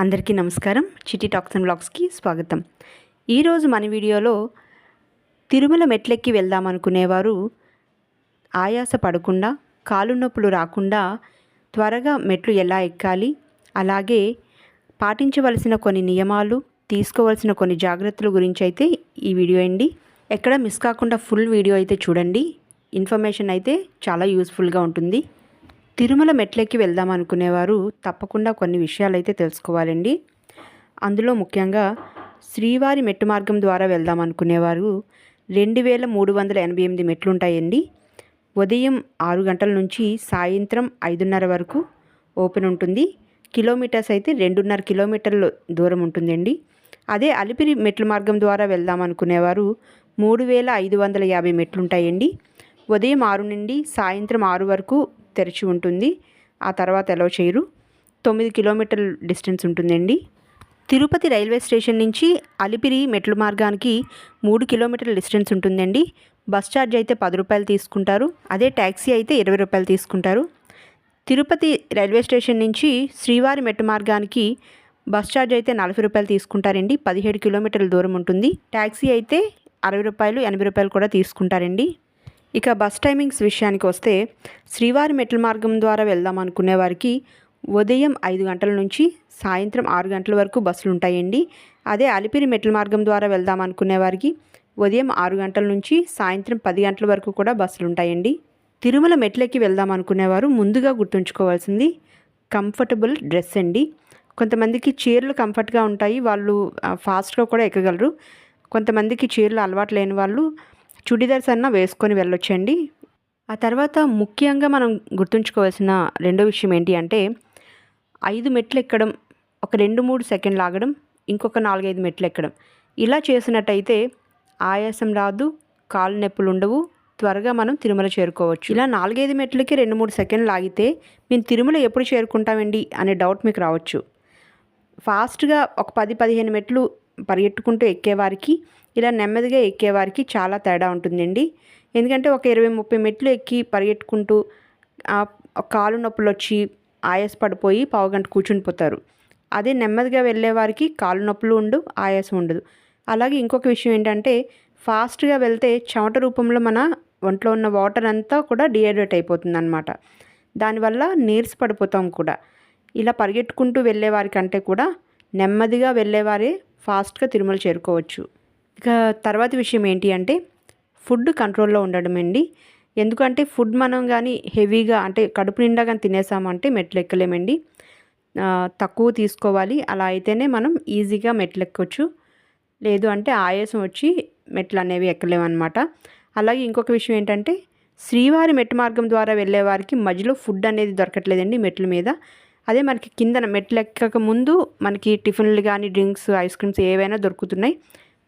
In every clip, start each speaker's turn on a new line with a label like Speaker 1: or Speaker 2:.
Speaker 1: అందరికీ నమస్కారం. Chitti talks and బ్లాగ్స్కి స్వాగతం. ఈరోజు మన వీడియోలో తిరుమల మెట్లెక్కి వెళ్దాం అనుకునేవారు ఆయాస పడకుండా కాలు నొప్పులు రాకుండా త్వరగా మెట్లు ఎలా ఎక్కాలి అలాగే పాటించవలసిన కొన్ని నియమాలు తీసుకోవాల్సిన కొన్ని జాగ్రత్తల గురించి అయితే ఈ వీడియో అండి. ఎక్కడ మిస్ కాకుండా ఫుల్ వీడియో అయితే చూడండి. ఇన్ఫర్మేషన్ అయితే చాలా యూస్ఫుల్గా ఉంటుంది. తిరుమల మెట్లెక్కి వెళ్దాం అనుకునేవారు తప్పకుండా కొన్ని విషయాలు అయితే తెలుసుకోవాలండి. అందులో ముఖ్యంగా శ్రీవారి మెట్టు మార్గం ద్వారా వెళ్దాం అనుకునేవారు రెండు వేల మూడు వందల ఎనభై ఎనిమిది మెట్లు ఉంటాయండి ఉదయం ఆరు గంటల నుంచి సాయంత్రం ఐదున్నర వరకు ఓపెన్ ఉంటుంది. కిలోమీటర్స్ అయితే రెండున్నర కిలోమీటర్ల దూరం ఉంటుందండి. అదే అలిపిరి మెట్ల మార్గం ద్వారా వెళ్దాం అనుకునేవారు మూడు వేల ఐదు వందల యాభై మెట్లు ఉంటాయండి ఉదయం ఆరు నుండి సాయంత్రం ఆరు వరకు తెరిచి ఉంటుంది. ఆ తర్వాత ఎలా చేయరు. తొమ్మిది కిలోమీటర్ల డిస్టెన్స్ ఉంటుందండి. తిరుపతి రైల్వే స్టేషన్ నుంచి అలిపిరి మెట్ల మార్గానికి మూడు కిలోమీటర్ల డిస్టెన్స్ ఉంటుందండి. బస్ ఛార్జ్ అయితే పది రూపాయలు తీసుకుంటారు. అదే ట్యాక్సీ అయితే ఇరవై రూపాయలు తీసుకుంటారు. తిరుపతి రైల్వే స్టేషన్ నుంచి శ్రీవారి మెట్టు మార్గానికి బస్ ఛార్జ్ అయితే నలభై రూపాయలు తీసుకుంటారండి. పదిహేడు కిలోమీటర్ల దూరం ఉంటుంది. ట్యాక్సీ అయితే అరవై రూపాయలు ఎనభై రూపాయలు కూడా తీసుకుంటారండి. ఇక బస్ టైమింగ్స్ విషయానికి వస్తే శ్రీవారి మెట్ల మార్గం ద్వారా వెళ్దాం అనుకునే వారికి ఉదయం ఐదు గంటల నుంచి సాయంత్రం ఆరు గంటల వరకు బస్సులు ఉంటాయండి. అదే అలిపిరి మెట్ల మార్గం ద్వారా వెళ్దాం అనుకునే వారికి ఉదయం ఆరు గంటల నుంచి సాయంత్రం పది గంటల వరకు కూడా బస్సులు ఉంటాయండి. తిరుమల మెట్లెక్కి వెళ్దాం అనుకునేవారు ముందుగా గుర్తుంచుకోవాల్సింది కంఫర్టబుల్ డ్రెస్ అండి. కొంతమందికి చీరలు కంఫర్ట్గా ఉంటాయి వాళ్ళు ఫాస్ట్గా కూడా ఎక్కగలరు. కొంతమందికి చీరలు అలవాటు లేని వాళ్ళు చుడిదార్స్ అన్న వేసుకొని వెళ్ళొచ్చండి. ఆ తర్వాత ముఖ్యంగా మనం గుర్తుంచుకోవాల్సిన రెండో విషయం ఏంటి అంటే ఐదు మెట్లు ఎక్కడం ఒక రెండు మూడు సెకండ్లు ఆగడం ఇంకొక నాలుగైదు మెట్లు ఎక్కడం. ఇలా చేసినట్టయితే ఆయాసం రాదు కాలు నొప్పులు ఉండవు త్వరగా మనం తిరుమల చేరుకోవచ్చు. ఇలా నాలుగైదు మెట్లకి రెండు మూడు సెకండ్లు ఆగితే మేము తిరుమల ఎప్పుడు చేరుకుంటామండి అనే డౌట్ మీకు రావచ్చు. ఫాస్ట్గా ఒక పది పదిహేను మెట్లు పరిగెట్టుకుంటూ ఎక్కేవారికి ఇలా నెమ్మదిగా ఎక్కేవారికి చాలా తేడా ఉంటుందండి. ఎందుకంటే ఒక ఇరవై ముప్పై మెట్లు ఎక్కి పరిగెట్టుకుంటూ కాలు నొప్పులు వచ్చి ఆయాస పడిపోయి పావుగంట కూర్చుని పోతారు. అదే నెమ్మదిగా వెళ్ళేవారికి కాలు నొప్పులు ఉండు ఆయాసం ఉండదు. అలాగే ఇంకొక విషయం ఏంటంటే ఫాస్ట్గా వెళ్తే చెమట రూపంలో మన ఒంట్లో ఉన్న వాటర్ అంతా కూడా డిహైడ్రేట్ అయిపోతుంది అనమాట దానివల్ల నీర్స్ పడిపోతాం కూడా. ఇలా పరిగెట్టుకుంటూ వెళ్ళేవారికంటే కూడా నెమ్మదిగా వెళ్ళేవారే ఫాస్ట్గా తిరుమల చేరుకోవచ్చు. ఇక తర్వాత విషయం ఏంటి అంటే ఫుడ్ కంట్రోల్లో ఉండడం అండి. ఎందుకంటే ఫుడ్ మనం కానీ హెవీగా అంటే కడుపు నిండా కానీ తినేసామంటే మెట్లు ఎక్కలేమండి తక్కువ తీసుకోవాలి. అలా అయితేనే మనం ఈజీగా మెట్లు ఎక్కొచ్చు లేదు అంటే ఆయాసం వచ్చి మెట్లు అనేవి ఎక్కలేమన్నమాట. అలాగే ఇంకొక విషయం ఏంటంటే శ్రీవారి మెట్టు మార్గం ద్వారా వెళ్ళే వారికి మధ్యలో ఫుడ్ అనేది దొరకట్లేదండి మెట్ల మీద. అదే మనకి కిందన మెట్లు ఎక్కక ముందు మనకి టిఫిన్లు కానీ డ్రింక్స్ ఐస్ క్రీమ్స్ ఏవైనా దొరుకుతున్నాయి.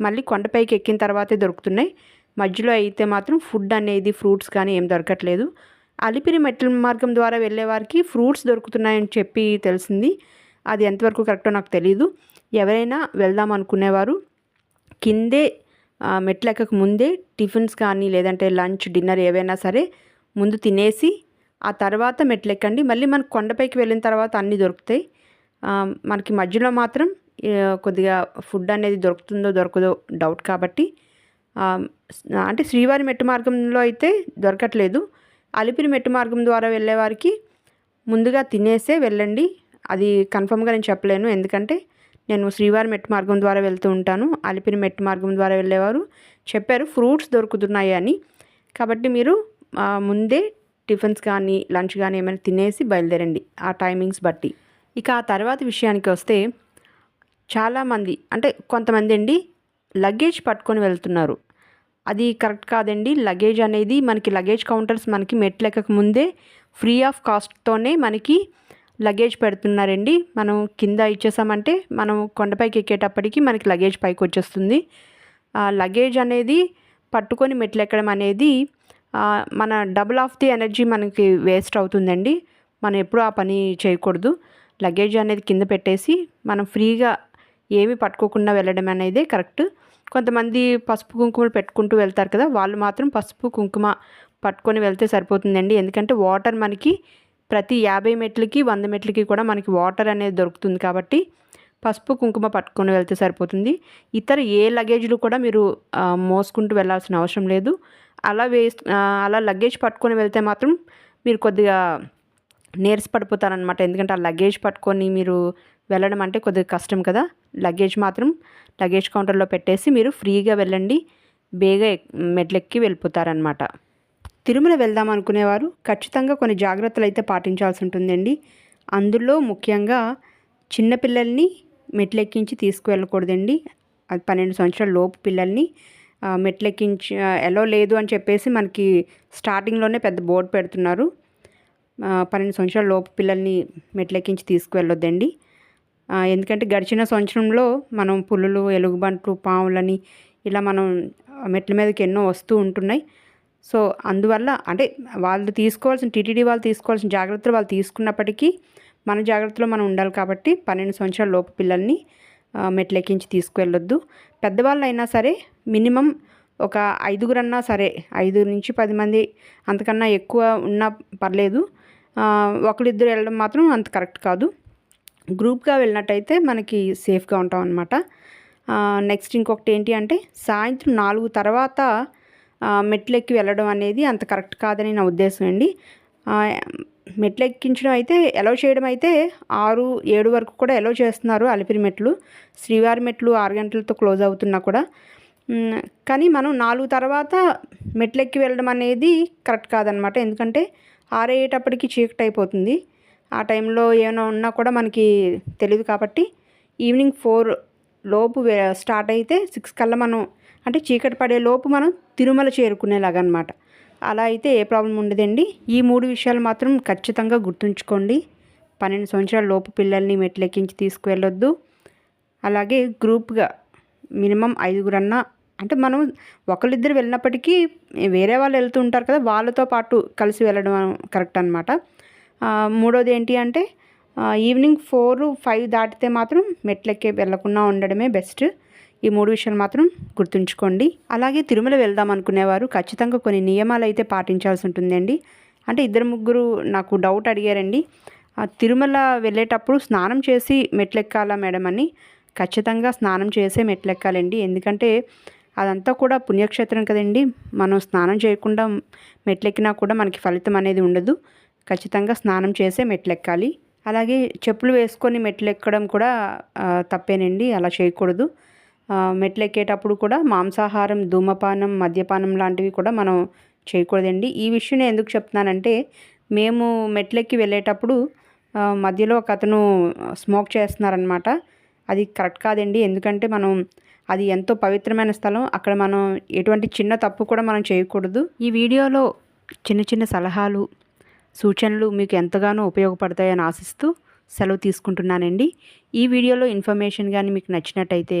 Speaker 1: మళ్ళీ కొండపైకి ఎక్కిన తర్వాతే దొరుకుతున్నాయి. మధ్యలో అయితే మాత్రం ఫుడ్ అనేది ఫ్రూట్స్ కానీ ఏం దొరకట్లేదు. అలిపిరి మెట్ల మార్గం ద్వారా వెళ్ళే వారికి ఫ్రూట్స్ దొరుకుతున్నాయని చెప్పి తెలిసింది. అది ఎంతవరకు కరెక్టో నాకు తెలియదు ఎవరైనా వెళ్దాం అనుకునేవారు. కిందే మెట్లు ఎక్కక ముందే టిఫిన్స్ కానీ లేదంటే లంచ్ డిన్నర్ ఏవైనా సరే ముందు తినేసి ఆ తర్వాత మెట్లు ఎక్కండి మళ్ళీ మనకు కొండపైకి వెళ్ళిన తర్వాత అన్నీ దొరుకుతాయి. మనకి మధ్యలో మాత్రం కొద్దిగా ఫుడ్ అనేది దొరుకుతుందో దొరకదో డౌట్ కాబట్టి అంటే శ్రీవారి మెట్టు మార్గంలో అయితే దొరకట్లేదు. అలిపిరి మెట్టు మార్గం ద్వారా వెళ్ళే వారికి ముందుగా తినేసే వెళ్ళండి. అది కన్ఫర్మ్గా నేను చెప్పలేను. ఎందుకంటే నేను శ్రీవారి మెట్టు మార్గం ద్వారా వెళ్తూ ఉంటాను. అలిపిరి మెట్టు మార్గం ద్వారా వెళ్ళేవారు చెప్పారు ఫ్రూట్స్ దొరుకుతున్నాయి అని. కాబట్టి మీరు ముందే టిఫిన్స్ కానీ లంచ్ కానీ ఏమైనా తినేసి బయలుదేరండి. ఆ టైమింగ్స్ బట్టి. ఇక ఆ తర్వాత విషయానికి వస్తే చాలామంది అంటే కొంతమంది అండి లగేజ్ పట్టుకొని వెళ్తున్నారు. అది కరెక్ట్ కాదండి. లగేజ్ అనేది మనకి లగేజ్ కౌంటర్స్ మనకి మెట్లు ఎక్కక ముందే ఫ్రీ ఆఫ్ కాస్ట్తోనే మనకి లగేజ్ పెడుతున్నారండి. మనం కింద ఇచ్చేసామంటే మనం కొండపైకి ఎక్కేటప్పటికి మనకి లగేజ్ పైకి వచ్చేస్తుంది ఆ లగేజ్ అనేది పట్టుకొని మెట్లు ఎక్కడం అనేది మన డబుల్ ఆఫ్ ది ఎనర్జీ మనకి వేస్ట్ అవుతుందండి. మనం ఎప్పుడూ ఆ పని చేయకూడదు. లగేజ్ అనేది కింద పెట్టేసి మనం ఫ్రీగా ఏమి పట్టుకోకుండా వెళ్ళడం అనేది కరెక్ట్. కొంతమంది పసుపు కుంకుమలు పెట్టుకుంటూ వెళ్తారు కదా వాళ్ళు మాత్రం పసుపు కుంకుమ పట్టుకొని వెళ్తే సరిపోతుందండి. ఎందుకంటే వాటర్ మనకి ప్రతి యాభై మెట్లకి వంద మెట్లకి కూడా మనకి వాటర్ అనేది దొరుకుతుంది కాబట్టి పసుపు కుంకుమ పట్టుకొని వెళ్తే సరిపోతుంది. ఇతర ఏ లగేజ్లు కూడా మీరు మోసుకుంటూ వెళ్ళాల్సిన అవసరం లేదు. అలా వేస్ అలా లగేజ్ పట్టుకొని వెళ్తే మాత్రం మీరు కొద్దిగా నీరస పడిపోతారనమాట ఎందుకంటే ఆ లగేజ్ పట్టుకొని మీరు వెళ్ళడం అంటే కొద్దిగా కష్టం కదా. లగేజ్ మాత్రం లగేజ్ కౌంటర్లో పెట్టేసి మీరు ఫ్రీగా వెళ్ళండి. బేగా ఎక్- మెట్లెక్కి వెళ్ళిపోతారనమాట తిరుమల వెళ్దాం అనుకునేవారు. ఖచ్చితంగా కొన్ని జాగ్రత్తలు అయితే పాటించాల్సి ఉంటుందండి. అందులో ముఖ్యంగా చిన్నపిల్లల్ని మెట్లెక్కించి తీసుకువెళ్ళకూడదండి. అది పన్నెండు సంవత్సరాల లోపు పిల్లల్ని మెట్లెక్కించి ఎలో లేదు అని చెప్పేసి మనకి స్టార్టింగ్లోనే పెద్ద బోర్డు పెడుతున్నారు. పన్నెండు సంవత్సరాల లోపు పిల్లల్ని మెట్లెక్కించి తీసుకువెళ్ళొద్దండి. ఎందుకంటే గడిచిన సంవత్సరంలో మనం పులులు ఎలుగుబంట్లు పాములని ఇలా మనం మెట్ల మీదకి ఎన్నో వస్తూ ఉంటున్నాయి. సో అందువల్ల అంటే వాళ్ళు తీసుకోవాల్సిన టీటీడీ వాళ్ళు తీసుకోవాల్సిన జాగ్రత్తలు వాళ్ళు తీసుకున్నప్పటికీ మన జాగ్రత్తలో మనం ఉండాలి కాబట్టి పన్నెండు సంవత్సరాల లోపు పిల్లల్ని మెట్లెక్కించి తీసుకువెళ్ళొద్దు. పెద్దవాళ్ళు అయినా సరే మినిమం ఒక ఐదుగురన్నా సరే ఐదు నుంచి పది మంది అంతకన్నా ఎక్కువ ఉన్నా పర్లేదు. ఒకరిద్దరు వెళ్ళడం మాత్రం అంత కరెక్ట్ కాదు. గ్రూప్గా వెళ్ళినట్టయితే మనకి సేఫ్గా ఉంటాం అనమాట నెక్స్ట్ ఇంకొకటి ఏంటి అంటే సాయంత్రం నాలుగు తర్వాత మెట్లెక్కి వెళ్ళడం అనేది అంత కరెక్ట్ కాదని నా ఉద్దేశం అండి. మెట్లు ఎక్కించడం అయితే ఎలో చేయడం అయితే ఆరు ఏడు వరకు కూడా ఎలో చేస్తున్నారు అలిపిరి మెట్లు. శ్రీవారి మెట్లు ఆరు గంటలతో క్లోజ్ అవుతున్నా కూడా. కానీ మనం నాలుగు తర్వాత మెట్లెక్కి వెళ్ళడం అనేది కరెక్ట్ కాదనమాట. ఎందుకంటే ఆరేయేటప్పటికి చీకటి అయిపోతుంది. ఆ టైంలో ఏమైనా ఉన్నా కూడా మనకి తెలియదు కాబట్టి ఈవినింగ్ ఫోర్ లోపు స్టార్ట్ అయితే సిక్స్ కల్లా మనం అంటే చీకటి పడే లోపు మనం తిరుమల చేరుకునేలాగా అనమాట అలా అయితే ఏ ప్రాబ్లం ఉండదండి. ఈ మూడు విషయాలు మాత్రం ఖచ్చితంగా గుర్తుంచుకోండి. పన్నెండు సంవత్సరాల లోపు పిల్లల్ని మెట్లెక్కించి తీసుకువెళ్ళొద్దు. అలాగే గ్రూప్గా మినిమం ఐదుగురన్నా అంటే మనం ఒకరిద్దరు వెళ్ళినప్పటికీ వేరే వాళ్ళు వెళ్తూ ఉంటారు కదా వాళ్ళతో పాటు కలిసి వెళ్ళడం కరెక్ట్ అనమాట మూడోది ఏంటి అంటే ఈవినింగ్ ఫోర్ ఫైవ్ దాటితే మాత్రం మెట్లెక్కి వెళ్ళకుండా ఉండడమే బెస్ట్. ఈ మూడు విషయాలు మాత్రం గుర్తుంచుకోండి. అలాగే తిరుమల వెళ్దాం అనుకునేవారు ఖచ్చితంగా కొన్ని నియమాలు అయితే పాటించాల్సి ఉంటుందండి. అంటే ఇద్దరు ముగ్గురు నాకు డౌట్ అడిగారండి. తిరుమల వెళ్ళేటప్పుడు స్నానం చేసి మెట్లెక్కాలా మేడం అని. ఖచ్చితంగా స్నానం చేసే మెట్లెక్కాలండి. ఎందుకంటే అదంతా కూడా పుణ్యక్షేత్రం కదండి. మనం స్నానం చేయకుండా మెట్లెక్కినా కూడా మనకి ఫలితం అనేది ఉండదు. ఖచ్చితంగా స్నానం చేసే మెట్లెక్కాలి. అలాగే చెప్పులు వేసుకొని మెట్లు ఎక్కడం కూడా తప్పేనండి. అలా చేయకూడదు. మెట్లెక్కేటప్పుడు మెట్లు ఎక్కేటప్పుడు కూడా మాంసాహారం ధూమపానం మద్యపానం లాంటివి కూడా మనం చేయకూడదండి. ఈ విషయం నేను ఎందుకు చెప్తున్నానంటే మేము మెట్లెక్కి వెళ్ళేటప్పుడు మధ్యలో ఒక అతను స్మోక్ చేస్తున్నారనమాట అది కరెక్ట్ కాదండి. ఎందుకంటే మనం అది ఎంతో పవిత్రమైన స్థలం. అక్కడ మనం ఎటువంటి చిన్న తప్పు కూడా మనం చేయకూడదు. ఈ వీడియోలో చిన్న చిన్న సలహాలు సూచనలు మీకు ఎంతగానో ఉపయోగపడతాయని ఆశిస్తూ సెలవు తీసుకుంటున్నానండి. ఈ వీడియోలో ఇన్ఫర్మేషన్ కానీ మీకు నచ్చినట్టయితే